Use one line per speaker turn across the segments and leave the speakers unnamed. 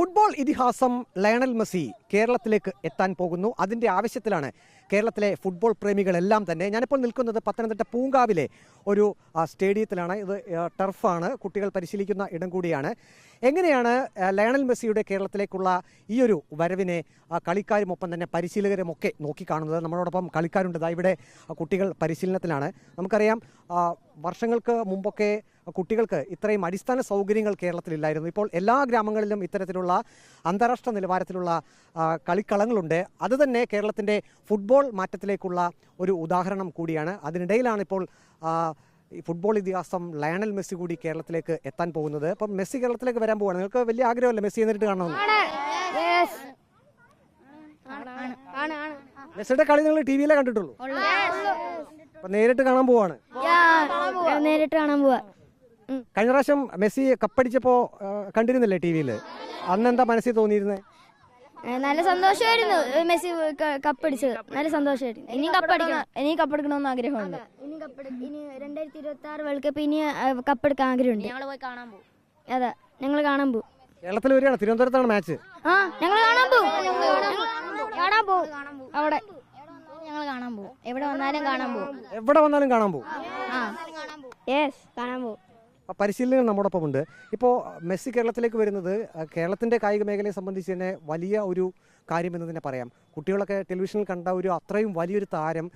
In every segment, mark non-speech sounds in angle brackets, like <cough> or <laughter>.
Football ഇതിഹാസം Lionel Messi കേരളത്തിലേക്ക് എത്താൻ പോകുന്നു. അതിന്റെ ആവശ്യത്തിലാണ് കേരളത്തിലെ ഫുട്ബോൾ പ്രേമികളെല്ലാം തന്നെ. ഞാനിപ്പോൾ നിൽക്കുന്നത് പത്തനംതിട്ട പൂങ്കാവിലെ ഒരു സ്റ്റേഡിയത്തിലാണ്. ഇത് ടർഫാണ്. കുട്ടികൾ പരിശീലിക്കുന്ന ഇടം കൂടിയാണ്. എങ്ങനെയാണ് ലയണൽ മെസ്സിയുടെ കേരളത്തിലേക്കുള്ള ഈ ഒരു വരവിനെ കളിക്കാരുമൊപ്പം തന്നെ പരിശീലകരുമൊക്കെ നോക്കിക്കാണുന്നത്? നമ്മളോടൊപ്പം കളിക്കാരുണ്ട്. ഇവിടെ കുട്ടികൾ പരിശീലനത്തിലാണ്. നമുക്കറിയാം വർഷങ്ങൾക്ക് മുമ്പൊക്കെ കുട്ടികൾക്ക് ഇത്രയും അടിസ്ഥാന സൗകര്യങ്ങൾ കേരളത്തിലില്ലായിരുന്നു. ഇപ്പോൾ എല്ലാ ഗ്രാമങ്ങളിലും ഇത്തരത്തിലുള്ള അന്താരാഷ്ട്ര നിലവാരത്തിലുള്ള കളിക്കളങ്ങളുണ്ട്. അത് തന്നെ കേരളത്തിന്റെ ഫുട്ബോൾ മാറ്റത്തിലേക്കുള്ള ഒരു ഉദാഹരണം കൂടിയാണ്. അതിനിടയിലാണ് ഇപ്പോൾ ഈ ഫുട്ബോൾ ഇതിഹാസം ലയണൽ മെസ്സി കൂടി കേരളത്തിലേക്ക് എത്താൻ പോകുന്നത്. അപ്പം മെസ്സി കേരളത്തിലേക്ക് വരാൻ പോവുകയാണ് നിങ്ങൾക്ക് വലിയ ആഗ്രഹമല്ലേ മെസ്സി നേരിട്ട് കാണണമെന്ന്
ആണ്.
മെസ്സിയുടെ കളി നിങ്ങൾ ടി വിയിലേ കണ്ടിട്ടുള്ളൂ. നേരിട്ട് കാണാൻ പോവാണ്.
നേരിട്ട് കാണാൻ പോവാ.
കഴിഞ്ഞ പ്രാവശ്യം മെസ്സി കപ്പടിച്ചപ്പോ കണ്ടിരുന്നില്ലേ ടി വിയിൽ അന്ന് എന്താ മനസ്സിൽ തോന്നിയിരുന്നത്
നല്ല സന്തോഷമായിരുന്നു മെസ്സി കപ്പടിച്ചത് നല്ല സന്തോഷമായിരുന്നു ഇനി കപ്പടിക്കണം ഇനി കപ്പെടുക്കണമെന്ന് ആഗ്രഹമുണ്ട് ഇനി ഇനി രണ്ടായിരത്തി ഇരുപത്തി ആറ് വേൾഡ് കപ്പ് ഇനി കപ്പെടുക്കാൻ ആഗ്രഹമുണ്ട് ഞങ്ങൾ പോയി കാണാൻ പോകും അതെ ഞങ്ങൾ കാണാൻ പോകും
കേരളത്തിൽ വരികയാണ് തിരുവനന്തപുരത്താണ് മാച്ച്
ആ ഞങ്ങൾ കാണാൻ പോകും കാണാൻ പോകും അവിടെ ഞങ്ങൾ കാണാൻ പോകും എവിടെ വന്നാലും കാണാൻ പോകും
എവിടെ വന്നാലും കാണാൻ പോകും
ആ യെസ് കാണാൻ പോകും
ആ നമ്മുടെ നമ്മോടൊപ്പം ഉണ്ട് ഇപ്പോൾ മെസ്സി കേരളത്തിലേക്ക് വരുന്നത് കേരളത്തിന്റെ കായിക മേഖലയെ സംബന്ധിച്ച് തന്നെ വലിയ ഒരു കാര്യമെന്ന് തന്നെ പറയാം. കുട്ടികളൊക്കെ ടെലിവിഷനിൽ കണ്ട ഒരു അത്രയും വലിയൊരു താരം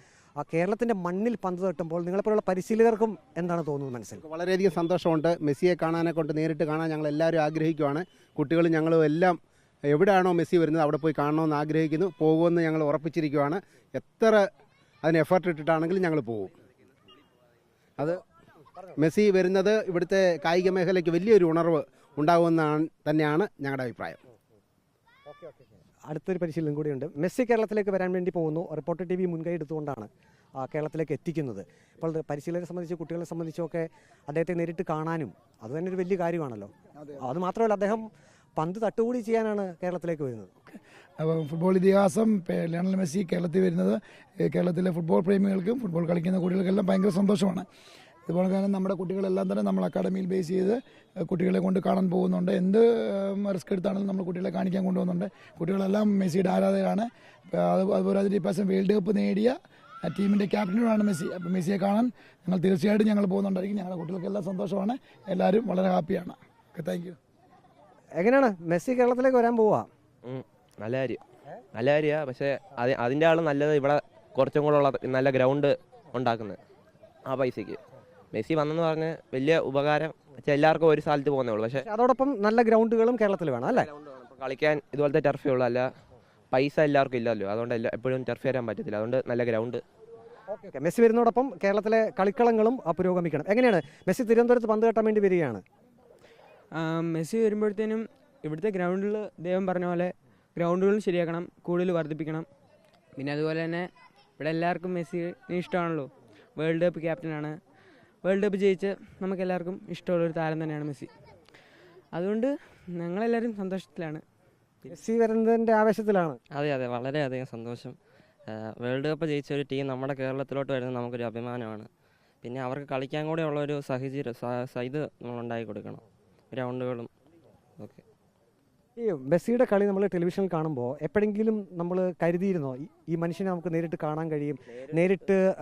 കേരളത്തിന്റെ മണ്ണിൽ പന്ത് തട്ടുമ്പോൾ നിങ്ങളെപ്പോലുള്ള പരിശീലകർക്കും എന്താണ് തോന്നുന്നത് മനസ്സിൽ?
വളരെയധികം സന്തോഷമുണ്ട്. മെസ്സിയെ കാണാനെ കൊണ്ട് നേരിട്ട് കാണാൻ ഞങ്ങൾ എല്ലാവരും ആഗ്രഹിക്കുവാണ്. കുട്ടികളും ഞങ്ങളും എല്ലാം എവിടെയാണോ മെസ്സി വരുന്നത് അവിടെ പോയി കാണണമെന്ന് ആഗ്രഹിക്കുന്നു. പോകുമെന്ന് ഞങ്ങൾ ഉറപ്പിച്ചിരിക്കുവാണ്. എത്ര അതിന് എഫർട്ട് ഇട്ടിട്ടാണെങ്കിലും ഞങ്ങൾ പോകും. അത് മെസ്സി വരുന്നത് ഇവിടുത്തെ കായിക മേഖലയ്ക്ക് വലിയൊരു ഉണർവ് ഉണ്ടാകുമെന്നാണ് തന്നെയാണ് ഞങ്ങളുടെ അഭിപ്രായം.
അടുത്തൊരു പരിശീലനം കൂടിയുണ്ട്. മെസ്സി കേരളത്തിലേക്ക് വരാൻ വേണ്ടി പോകുന്നു. റിപ്പോർട്ടർ ടി വി മുൻകൈ എടുത്തുകൊണ്ടാണ് കേരളത്തിലേക്ക് എത്തിക്കുന്നത്. അപ്പോൾ പരിശീലകരെ സംബന്ധിച്ച് കുട്ടികളെ സംബന്ധിച്ചൊക്കെ അദ്ദേഹത്തെ നേരിട്ട് കാണാനും അത് തന്നെ ഒരു വലിയ കാര്യമാണല്ലോ. അത് മാത്രമല്ല അദ്ദേഹം പന്ത് തട്ടുകൂടി ചെയ്യാനാണ് കേരളത്തിലേക്ക് വരുന്നത്.
അപ്പോൾ ഫുട്ബോൾ ഇതിഹാസം ലിയണൽ ലയണൽ മെസ്സി കേരളത്തിൽ വരുന്നത്. കേരളത്തിലെ ഫുട്ബോൾ പ്രേമികൾക്കും ഫുട്ബോൾ കളിക്കുന്ന കുട്ടികൾക്കെല്ലാം ഭയങ്കര സന്തോഷമാണ്. ഇതുപോലെ തന്നെ നമ്മുടെ കുട്ടികളെല്ലാം തന്നെ നമ്മൾ അക്കാഡമിയിൽ ബേസ് ചെയ്ത് കുട്ടികളെ കൊണ്ട് കാണാൻ പോകുന്നുണ്ട്. എന്ത് റിസ്ക് എടുത്താണെങ്കിലും നമ്മൾ കുട്ടികളെ കാണിക്കാൻ കൊണ്ടുപോകുന്നുണ്ട്. കുട്ടികളെല്ലാം മെസ്സിയുടെ ആരാധകരാണ്. അതുപോലെ അതിന്റെ ഇപ്രാവശ്യം വേൾഡ് കപ്പ് നേടിയ ആ ടീമിന്റെ ക്യാപ്റ്റനുമാണ് മെസ്സി. അപ്പം മെസ്സിയെ കാണാൻ ഞങ്ങൾ തീർച്ചയായിട്ടും ഞങ്ങൾ പോകുന്നുണ്ടായിരിക്കും. ഞങ്ങളുടെ കുട്ടികൾക്കെല്ലാം സന്തോഷമാണ്. എല്ലാവരും വളരെ ഹാപ്പിയാണ്. ഓക്കെ താങ്ക് യു
എങ്ങനെയാണ്? മെസ്സി കേരളത്തിലേക്ക് വരാൻ പോവാ?
നല്ല കാര്യം. നല്ല കാര്യമാണ് പക്ഷേ അത് അതിന്റെ ആൾ നല്ലത് ഇവിടെ കുറച്ചും കൂടെ ഉള്ള നല്ല ഗ്രൗണ്ട് ഉണ്ടാക്കുന്നത്. ആ പൈസയ്ക്ക് മെസ്സി വന്നെന്ന് പറഞ്ഞ് വലിയ ഉപകാരം വെച്ചാൽ എല്ലാവർക്കും ഒരു സ്ഥലത്ത് പോകുന്നേ ഉള്ളൂ. പക്ഷേ
അതോടൊപ്പം നല്ല ഗ്രൗണ്ടുകളും കേരളത്തിൽ വേണം അല്ലേ?
കളിക്കാൻ ഇതുപോലത്തെ ടർഫേ ഉള്ളൂ. അല്ല പൈസ എല്ലാവർക്കും ഇല്ലല്ലോ. അതുകൊണ്ട് എല്ലാ എപ്പോഴും ടർഫ് വരാൻ പറ്റത്തില്ല. അതുകൊണ്ട് നല്ല ഗ്രൗണ്ട്.
ഓക്കെ മെസ്സി വരുന്നതോടൊപ്പം കേരളത്തിലെ കളിക്കളങ്ങളും പുരോഗമിക്കണം. എങ്ങനെയാണ്? മെസ്സി തിരുവനന്തപുരത്ത് പന്ത് കെട്ടാൻ വേണ്ടി വരികയാണ്.
മെസ്സി വരുമ്പോഴത്തേനും ഇവിടുത്തെ ഗ്രൗണ്ടിൽ ദൈവം പറഞ്ഞ പോലെ ഗ്രൗണ്ടുകൾ ശരിയാക്കണം കൂടുതൽ വർദ്ധിപ്പിക്കണം. പിന്നെ അതുപോലെ തന്നെ ഇവിടെ എല്ലാവർക്കും മെസ്സി ഇഷ്ടമാണല്ലോ. വേൾഡ് കപ്പ് ക്യാപ്റ്റനാണ്. വേൾഡ് കപ്പ് ജയിച്ച നമുക്കെല്ലാവർക്കും ഇഷ്ടമുള്ള ഒരു താരം തന്നെയാണ് മെസ്സി. അതുകൊണ്ട് ഞങ്ങളെല്ലാവരും സന്തോഷത്തിലാണ്.
മെസ്സി വരുന്നതിന്റെ ആവേശത്തിലാണ്.
അതെ അതെ. വളരെയധികം സന്തോഷം. വേൾഡ് കപ്പ് ജയിച്ച ഒരു ടീം നമ്മുടെ കേരളത്തിലോട്ട് വരുന്നത് നമുക്കൊരു അഭിമാനമാണ്. പിന്നെ അവർക്ക് കളിക്കാൻ കൂടെ ഉള്ള ഒരു സാഹചര്യം ഇത് നമ്മൾ ഉണ്ടാക്കി കൊടുക്കണം. ഗ്രൗണ്ടുകളും
ഈ മെസ്സിയുടെ കളി നമ്മൾ ടെലിവിഷനിൽ കാണുമ്പോൾ എപ്പോഴെങ്കിലും നമ്മൾ കരുതിയിരുന്നോ? ഈ- ഈ മനുഷ്യനെ നമുക്ക് നേരിട്ട് കാണാൻ കഴിയും. നേരിട്ട്.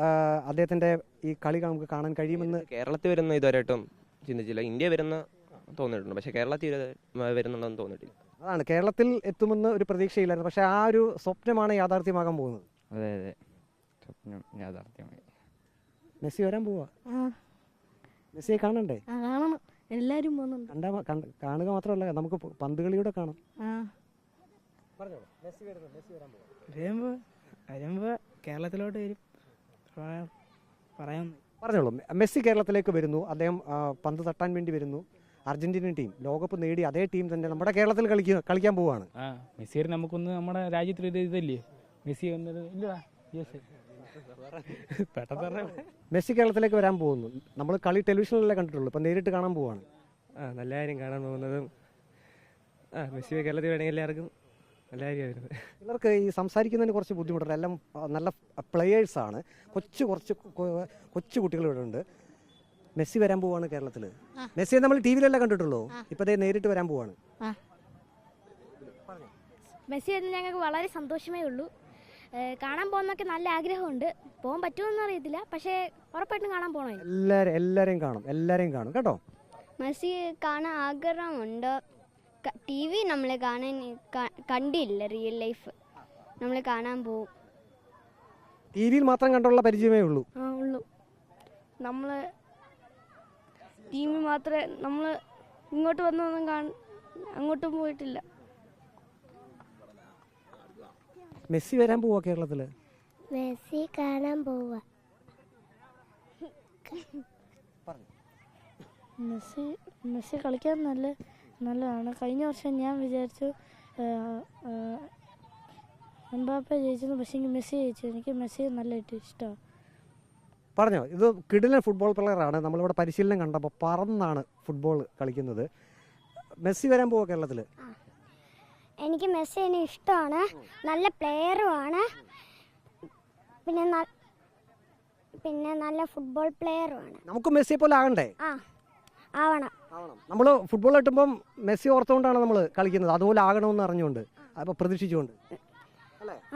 അദ്ദേഹത്തിന്റെ ഈ കളി നമുക്ക് കാണാൻ കഴിയുമെന്ന്
കേരളത്തിൽ വരുന്ന ഇതുവരെയായിട്ടും ചിന്തിച്ചില്ല. ഇന്ത്യ വരുന്ന തോന്നിയിട്ടുണ്ട്. പക്ഷേ കേരളത്തിൽ വരുന്നുണ്ടെന്ന് തോന്നിയിട്ടില്ല.
അതാണ്. കേരളത്തിൽ എത്തുമെന്ന് ഒരു പ്രതീക്ഷയില്ലായിരുന്നു. പക്ഷേ ആ ഒരു സ്വപ്നമാണ് യാഥാർത്ഥ്യമാകാൻ പോകുന്നത്.
അതെ അതെ. സ്വപ്നം യാഥാർത്ഥ്യമായി.
മെസ്സി വരാൻ പോവാ. മെസ്സിയെ കാണണ്ടേ?
കാണണം. എല്ലാരും പോകുന്നുണ്ട്.
കണ്ടാ മ- കണ്ട- കാണുക മാത്രമല്ല നമുക്ക് പ- പന്ത് കളിയുടെ കാണാം.
ആ.
വരുമ്പോൾ വരുമ്പോൾ കേരളത്തിലോട്ട് വരും. പറയാൻ
പറഞ്ഞോളൂ. മെ- മെസ്സി കേരളത്തിലേക്ക് വരുന്നു. അദ്ദേഹം ആ, പന്ത് തട്ടാൻ വേണ്ടി വരുന്നു. അർജന്റീന ടീം ലോകകപ്പ് നേടി അതേ ടീം തന്നെ നമ്മുടെ കേരളത്തിൽ കളിക്കുക കളിക്കാൻ പോവാണ്.
ആ മെസ്സി നമുക്കൊന്ന് നമ്മുടെ രാജ്യത്തിൽ ഇതല്ലേ? മെസ്സി വന്നത് ഇല്ലടാ. യെസ്. <laughs>
മെസ്സി കേരളത്തിലേക്ക് വരാൻ പോകുന്നു. നമ്മൾ കളി ടെലിവിഷനിലല്ലേ കണ്ടിട്ടുള്ളൂ. ഇപ്പം നേരിട്ട് കാണാൻ പോവാണ്.
ആ നല്ല കാര്യം കാണാൻ പോകുന്നതും ആ മെസ്സി കേരളത്തിൽ വേണമെങ്കിൽ എല്ലാവർക്കും നല്ല കാര്യമായിരുന്നു
ചിലർക്ക് ഈ സംസാരിക്കുന്നതിന് കുറച്ച് ബുദ്ധിമുട്ടുണ്ട്. എല്ലാം നല്ല പ്ലെയേഴ്സാണ് കൊച്ചു കുറച്ച് കൊച്ചു കുട്ടികൾ ഇവിടെ ഉണ്ട്. മെസ്സി വരാൻ പോവാണ് കേരളത്തിൽ മെസ്സിയെ നമ്മൾ ടി വിയിലല്ലേ കണ്ടിട്ടുള്ളൂ? ഇപ്പം ദേ നേരിട്ട് വരാൻ പോവാണ്.
മെസ്സി എന്ന് ഞങ്ങൾക്ക് വളരെ സന്തോഷമേ ഉള്ളൂ. കാണാൻ പോകുന്നൊക്കെ നല്ല ആഗ്രഹമുണ്ട്. പോകാൻ പറ്റുമെന്ന് അറിയത്തില്ല. പക്ഷേ ഉറപ്പായിട്ടും കാണാൻ പോകണം
എല്ലാവരും എല്ലാവരെയും കാണും. എല്ലാവരെയും കാണും. കേട്ടോ?
മസി കാണാൻ ആഗ്രഹമുണ്ട്. ടി വി നമ്മൾ കാണാൻ കണ്ടില്ല റിയൽ ലൈഫ് നമ്മൾ കാണാൻ പോകും
ടി വിയിൽ മാത്രം കണ്ടുള്ള പരിചയമേ ഉള്ളൂ.
ആ ഉള്ളൂ. നമ്മൾ ടീമിൽ മാത്രമേ നമ്മൾ ഇങ്ങോട്ട് വന്നൊന്നും കാണ അങ്ങോട്ടും പോയിട്ടില്ല.
മെസ്സി വരാൻ പോവാ കേരളത്തിൽ
മെസ്സി കാണാൻ പോവാ. മെസ്സി മെസ്സി കളിക്കാൻ നല്ല നല്ലതാണ്. കഴിഞ്ഞ വർഷം ഞാൻ വിചാരിച്ചു എംബാപ്പ ജയിച്ചെന്ന് പക്ഷേ എനിക്ക് മെസ്സി ജയിച്ചു. എനിക്ക് മെസ്സി നല്ല ഇഷ്ടമാണ്.
പറഞ്ഞോ. ഇത് കിടിലൻ ഫുട്ബോൾ പ്ലെയറാണ്. നമ്മളിവിടെ പരിശീലനം കണ്ടപ്പോൾ പറന്നാണ് ഫുട്ബോൾ കളിക്കുന്നത്. മെസ്സി വരാൻ പോവാ കേരളത്തിൽ
എനിക്ക് മെസ്സിനെ ഇഷ്ടമാണ്. നല്ല പ്ലെയറുമാണ് പിന്നെ പിന്നെ നല്ല ഫുട്ബോൾ പ്ലെയറുമാണ്
നമുക്ക് മെസ്സിയെ പോലെ ആകണ്ടേ?
ആ ആവണം.
നമ്മൾ ഫുട്ബോൾ കിട്ടുമ്പം മെസ്സി ഓർത്തുകൊണ്ടാണ് നമ്മൾ കളിക്കുന്നത്. അതുപോലെ ആകണമെന്ന് അറിഞ്ഞുകൊണ്ട് അപ്പോൾ പ്രതീക്ഷിച്ചുകൊണ്ട്.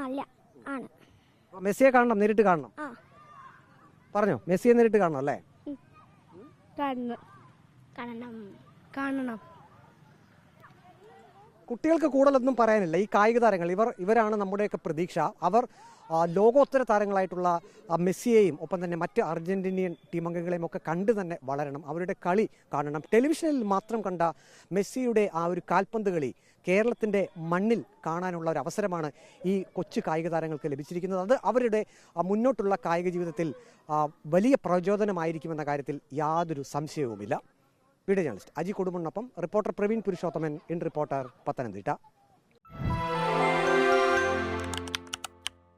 അല്ല? ആണ്.
മെസ്സിയെ കാണണം നേരിട്ട് കാണണം.
ആ.
പറഞ്ഞോ? മെസ്സിയെ നേരിട്ട് കാണണം അല്ലേ?
കാണണം. കാണണം. കാണണം.
കുട്ടികൾക്ക് കൂടുതലൊന്നും പറയാനില്ല. ഈ കായിക താരങ്ങൾ ഇവർ ഇവരാണ് നമ്മുടെയൊക്കെ പ്രതീക്ഷ. അവർ ലോകോത്തര താരങ്ങളായിട്ടുള്ള മെസ്സിയെയും ഒപ്പം തന്നെ മറ്റ് അർജന്റീനിയൻ ടീം അംഗങ്ങളെയും ഒക്കെ കണ്ട് തന്നെ വളരണം. അവരുടെ കളി കാണണം. ടെലിവിഷനിൽ മാത്രം കണ്ട മെസ്സിയുടെ ആ ഒരു കാൽപന്ത് കളി കേരളത്തിന്റെ മണ്ണിൽ കാണാനുള്ള ഒരു അവസരമാണ് ഈ കൊച്ചു കായിക താരങ്ങൾക്ക് ലഭിച്ചിരിക്കുന്നത്. അത് അവരുടെ മുന്നോട്ടുള്ള കായിക ജീവിതത്തിൽ വലിയ പ്രചോദനമായിരിക്കുമെന്ന കാര്യത്തിൽ യാതൊരു സംശയവുമില്ല. Video journalist Aji കുടുംബണ്ണൊപ്പം reporter Praveen Purushothaman in reporter Pathanamthitta.